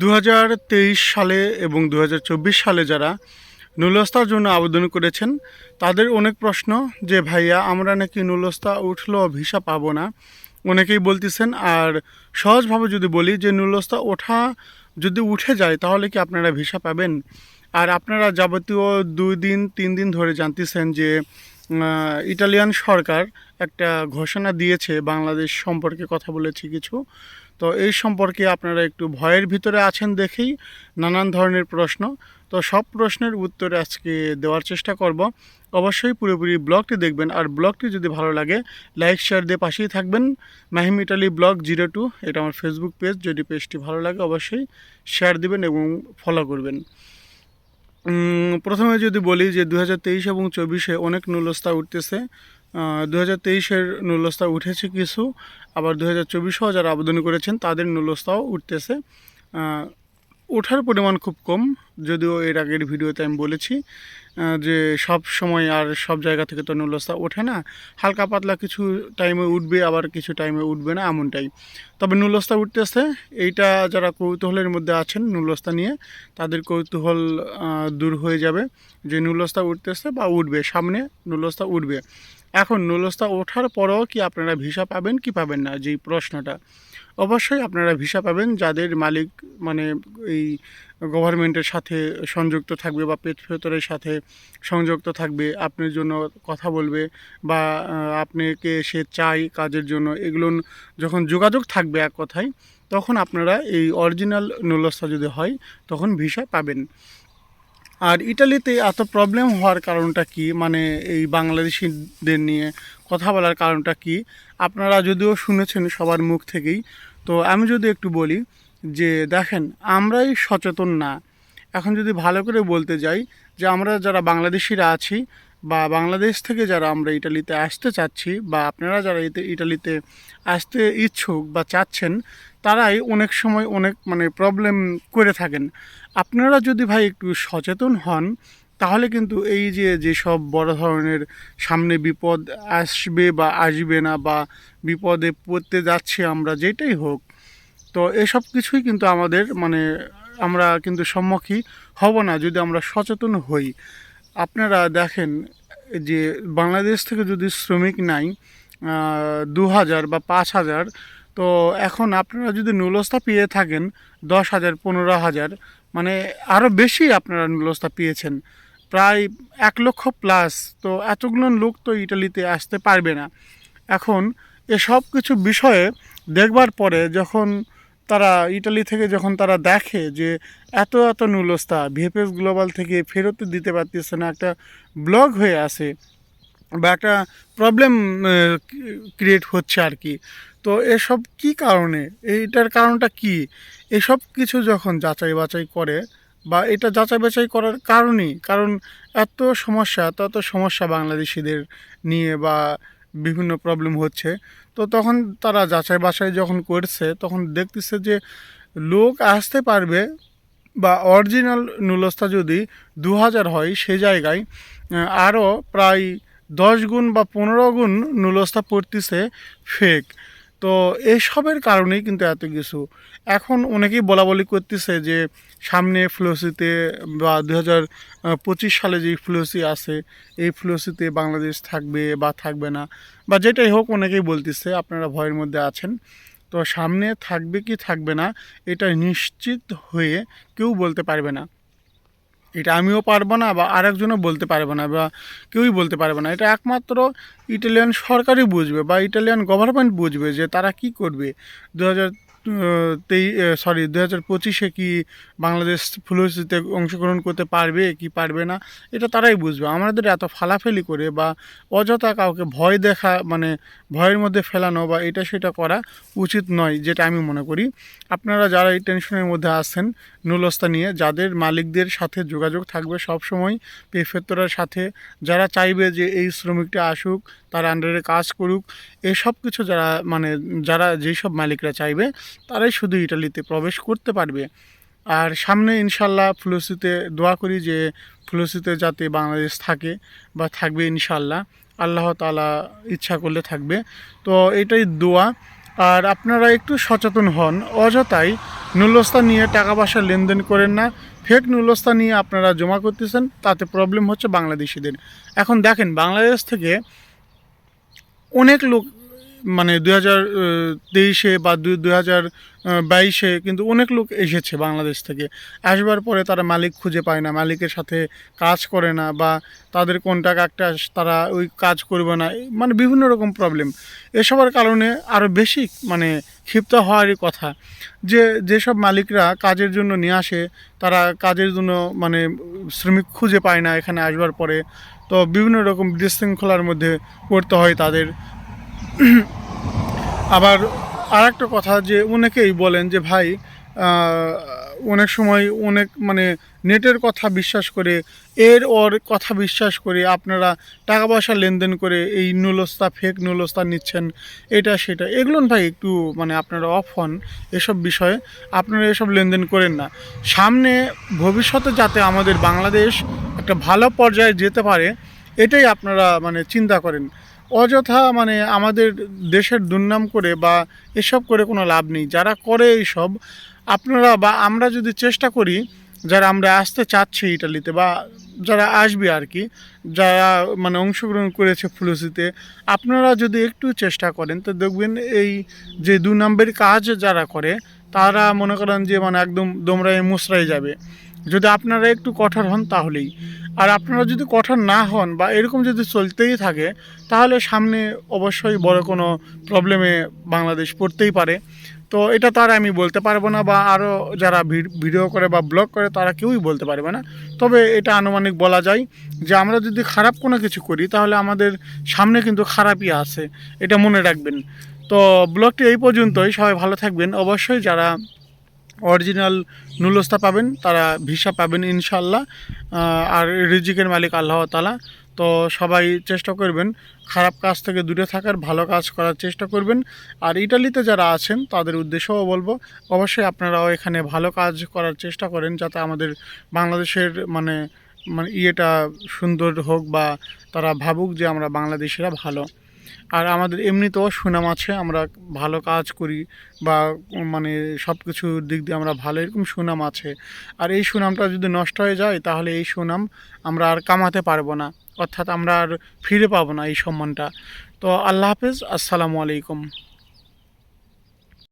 দু হাজার তেইশ সালে এবং দু হাজার চব্বিশ সালে যারা নুলস্তার জন্য আবেদন করেছেন, তাদের অনেক প্রশ্ন যে, ভাইয়া, আমরা নাকি নুলস্তা উঠল, ভিসা পাবো না। অনেকেই বলতেছেন, আর সহজভাবে যদি বলি যে নুলস্তা ওঠা যদি উঠে যায়, তাহলে কি আপনারা ভিসা পাবেন? আর আপনারা যাবতীয় দুই দিন, তিন দিন ধরে জানতেছেন যে ইটালিয়ান সরকার একটা ঘোষণা দিয়েছে বাংলাদেশ সম্পর্কে কথা বলেছি কিছু। তো এই সম্পর্কে আপনারা একটু ভয়ের ভিতরে আছেন দেখেই নানান ধরনের প্রশ্ন। তো সব প্রশ্নের উত্তর আজকে দেওয়ার চেষ্টা করব। অবশ্যই পুরোপুরি ব্লগটি দেখবেন আর ব্লগটি যদি ভালো লাগে, লাইক, শেয়ার দিয়ে পাশেই থাকবেন। Mahim Italy blog zero two, এটা আমার ফেসবুক পেজ যদি পেজটি ভালো লাগে অবশ্যই শেয়ার দিবেন এবং ফলো করবেন। প্রথমে যদি বলি যে দু হাজার তেইশ এবং চব্বিশে অনেক নূলস্তা উঠতেছে। দু হাজার তেইশের নূলস্তা উঠেছে কিছু, আবার দু হাজার চব্বিশেও যারা আবেদন করেছেন তাদের নূলস্তাও উঠতেছে। ওঠার পরিমাণ খুব কম, যদিও এর আগের ভিডিওতে আমি বলেছি যে সব সময় আর সব জায়গা থেকে তো নুলস্তা ওঠে না। হালকা পাতলা কিছু টাইমে উঠবে, আবার কিছু টাইমে উঠবে না এমনটাই। তবে নুলস্তা উঠতেছে এইটা যারা কৌতূহলের মধ্যে আছেন নুলস্তা নিয়ে, তাদের কৌতূহল দূর হয়ে যাবে যে নুলস্তা উঠতেছে বা উঠবে, সামনে নুলস্তা উঠবে। এখন নুলস্তা ওঠার পরেও কি আপনারা ভিসা পাবেন, কি পাবেন না? যেই প্রশ্নটা। অবশ্যই আপনারা ভিসা পাবেন, যাদের মালিক মানে এই গভর্নমেন্টের সাথে সংযুক্ত থাকবে বা পেট ফেতরের সাথে সংযুক্ত থাকবে, আপনার জন্য কথা বলবে বা আপনাকে সে চাই কাজের জন্য, এগুলো যখন যোগাযোগ থাকবে এক কথায়, তখন আপনারা এই অরিজিনাল নুলস্তা যদি হয়, তখন ভিসা পাবেন। আর ইটালিতে এত প্রবলেম হওয়ার কারণটা কি? মানে এই বাংলাদেশিদের নিয়ে কথা বলার কারণটা কি? আপনারা যদিও শুনেছেন সবার মুখ থেকেই, তো আমি যদি একটু বলি যে দেখেন, আমরাই সচেতন না। এখন যদি ভালো করে বলতে যাই যে আমরা যারা বাংলাদেশিরা আছি বা বাংলাদেশ থেকে যারা আমরা ইটালিতে আসতে চাচ্ছি বা আপনারা যারা ইটালিতে আসতে ইচ্ছুক বা চাচ্ছেন তারাই অনেক সময় অনেক মানে প্রবলেম করে থাকেন। আপনারা যদি ভাই একটু সচেতন হন, তাহলে কিন্তু এই যে যেসব বড় ধরনের সামনে বিপদ আসবে বা আসবে না বা বিপদে পড়তে যাচ্ছে আমরা, যেটাই হোক, তো এসব কিছুই কিন্তু আমাদের মানে আমরা কিন্তু সম্মুখী হব না যদি আমরা সচেতন হই। আপনারা দেখেন যে, বাংলাদেশ থেকে যদি শ্রমিক নাই দু হাজার বা পাঁচ হাজার তো এখন আপনারা যদি নুলস্তা পেয়ে থাকেন দশ হাজার, পনেরো হাজার মানে আরও বেশি আপনারা নুলস্তা পেয়েছেন। প্রায় এক লক্ষ প্লাস তো এতগুলো লোক তো ইটালিতে আসতে পারবে না। এখন এসব কিছু বিষয়ে দেখবার পরে যখন তারা ইটালি থেকে যখন তারা দেখে যে এত এত নুলস্তা ভিএফএস গ্লোবাল থেকে ফেরত দিতে পারতেছে না, একটা ব্লগ হয়ে আছে বা একটা প্রবলেম ক্রিয়েট হচ্ছে আর কি। তো এসব কি কারণে? এইটার কারণটা কি? এসব কিছু যখন যাচাই বাছাই করে, বা এটা যাচাই বাছাই করার কারণই, কারণ এত সমস্যা এত এত সমস্যা বাংলাদেশিদের নিয়ে বা বিভিন্ন প্রবলেম হচ্ছে, তো তখন তারা যাচাই বাছাই যখন করছে, তখন দেখতেছে যে লোক আসতে পারবে, বা অরিজিনাল নুলস্তা যদি দু হাজার হয়, সে জায়গায় আরও প্রায় দশ গুণ বা পনেরো গুণ নুলস্তা পড়তেছে ফেক তো এইসবের কারণেই কিন্তু এত কিছু। এখন অনেকেই বলা বলি করতেছে যে সামনে ফ্লোসিতে বা দু পঁচিশ সালে যে ফ্লোসি আছে, এই ফ্লোসিতে বাংলাদেশ থাকবে বা থাকবে না বা যেটাই হোক অনেকেই বলতেছে, আপনারা ভয়ের মধ্যে আছেন। তো সামনে থাকবে কি থাকবে না, এটা নিশ্চিত হয়ে কেউ বলতে পারবে না। এটা আমিও পারব না বা আরেকজনও বলতে পারবে না বা কেউই বলতে পারবে না। এটা একমাত্র ইটালিয়ান সরকারই বুঝবে বা ইটালিয়ান গভর্নমেন্ট বুঝবে যে তারা কি করবে। দু হাজার তেই সরি দু হাজার পঁচিশে কি বাংলাদেশ ফুলসিতে অংশগ্রহণ করতে পারবে, কি পারবে না, এটা তারাই বুঝবে। আমাদের এত ফালাফেলি করে বা অযথা কাউকে ভয় দেখা মানে ভয়ের মধ্যে ফেলানো বা এটা সেটা করা উচিত নয়, যেটা আমি মনে করি। আপনারা যারা এই টেনশনের মধ্যে আছেন নুলস্তা নিয়ে, যাদের মালিকদের সাথে যোগাযোগ থাকবে সব সময় পেফেতরার সাথে, যারা চাইবে যে এই শ্রমিকটা আসুক, তার আন্ডারে কাজ করুক, এসব কিছু যারা মানে যারা যেই সব মালিকরা চাইবে তারাই শুধু ইটালিতে প্রবেশ করতে পারবে। আর সামনে ইনশাল্লাহ ফ্লুসিতে দোয়া করি যে ফ্লুসিতে যাতে বাংলাদেশ থাকে বা থাকবে ইনশাল্লাহ। আল্লাহ তালা ইচ্ছা করলে থাকবে। তো এটাই দোয়া। আর আপনারা একটু সচেতন হন। অযথাই নুলস্তা নিয়ে টাকা পয়সা লেনদেন করেন না। ফেক নুলস্তা নিয়ে আপনারা জমা করতেছেন, তাতে প্রবলেম হচ্ছে বাংলাদেশিদের। এখন দেখেন, বাংলাদেশ থেকে অনেক লোক মানে দুই হাজার তেইশে বা দুই হাজার বাইশে কিন্তু অনেক লোক এসেছে বাংলাদেশ থেকে। আসবার পরে তারা মালিক খুঁজে পায় না, মালিকের সাথে কাজ করে না বা তাদের কোনটা একটা তারা ওই কাজ করবে না মানে বিভিন্ন রকম প্রবলেম এসবের কারণে আরও বেশি মানে ক্ষিপ্ত হওয়ারই কথা। যে, যেসব মালিকরা কাজের জন্য নিয়ে আসে, তারা কাজের জন্য মানে শ্রমিক খুঁজে পায় না এখানে আসবার পরে। তো বিভিন্ন রকম বিশৃঙ্খলার মধ্যে পড়তে হয় তাদের। আবার আর একটা কথা যে অনেকেই বলেন যে ভাই অনেক সময় অনেক মানে নেটের কথা বিশ্বাস করে, এর ওর কথা বিশ্বাস করে আপনারা টাকা পয়সা লেনদেন করে এই নুলস্তা ফেক নুলস্তা নিচ্ছেন, এটা সেটা। এগুলো ভাই একটু মানে আপনারা অফ হন এসব বিষয়ে। আপনারা এসব লেনদেন করেন না। সামনে ভবিষ্যতে যাতে আমাদের বাংলাদেশ একটা ভালো পর্যায়ে যেতে পারে, এটাই আপনারা মানে চিন্তা করেন। অযথা মানে আমাদের দেশের দুর্নাম করে বা এসব করে কোনো লাভ নেই। যারা করে এইসব, আপনারা বা আমরা যদি চেষ্টা করি, যারা আমরা আসতে চাচ্ছি ইটালিতে বা যারা আসবে আর কি যারা মানে অংশগ্রহণ করেছে ফুলসিতে, আপনারা যদি একটু চেষ্টা করেন, তো দেখবেন এই যে দু নম্বরের কাজ যারা করে, তারা মনে করেন যে মানে একদম দোমরায় মুসরাই যাবে। যদি আপনারা একটু কঠোর হন তাহলেই। আর আপনারা যদি কঠোর না হন বা এরকম যদি চলতেই থাকে, তাহলে সামনে অবশ্যই বড় কোনো প্রবলেমে বাংলাদেশ পড়তেই পারে। তো এটা তো আর আমি বলতে পারব না বা আরও যারা ভিডিও করে বা ব্লগ করে, তারা কেউই বলতে পারবে না। তবে এটা আনুমানিক বলা যায় যে আমরা যদি খারাপ কোনো কিছু করি, তাহলে আমাদের সামনে কিন্তু খারাপই আছে। এটা মনে রাখবেন। তো ব্লগটি এই পর্যন্তই। সবাই ভালো থাকবেন। অবশ্যই যারা অরিজিনাল নুলস্তা পাবেন, তারা ভিসা পাবেন ইনশাল্লাহ আর রিজিকের মালিক আল্লাহ তালা তো সবাই চেষ্টা করবেন খারাপ কাজ থেকে দূরে থাকার, ভালো কাজ করার চেষ্টা করবেন। আর ইটালিতে যারা আছেন, তাদের উদ্দেশ্যও বলব, অবশ্যই আপনারাও এখানে ভালো কাজ করার চেষ্টা করেন, যাতে আমাদের বাংলাদেশের মানে মানে ইয়েটা সুন্দর হোক বা তারা ভাবুক যে আমরা বাংলাদেশিরা ভালো। আর আমাদের এমনিতেও সুনাম আছে, আমরা ভালো কাজ করি বা মানে সব কিছুর দিক দিয়ে আমরা ভালো, এরকম সুনাম আছে। আর এই সুনামটা যদি নষ্ট হয়ে যায়, তাহলে এই সুনাম আমরা আর কামাতে পারব না। অর্থাৎ আমরা আর ফিরে পাবো না এই সম্মানটা। তো আল্লাহ হাফেজ, আসসালামু আলাইকুম।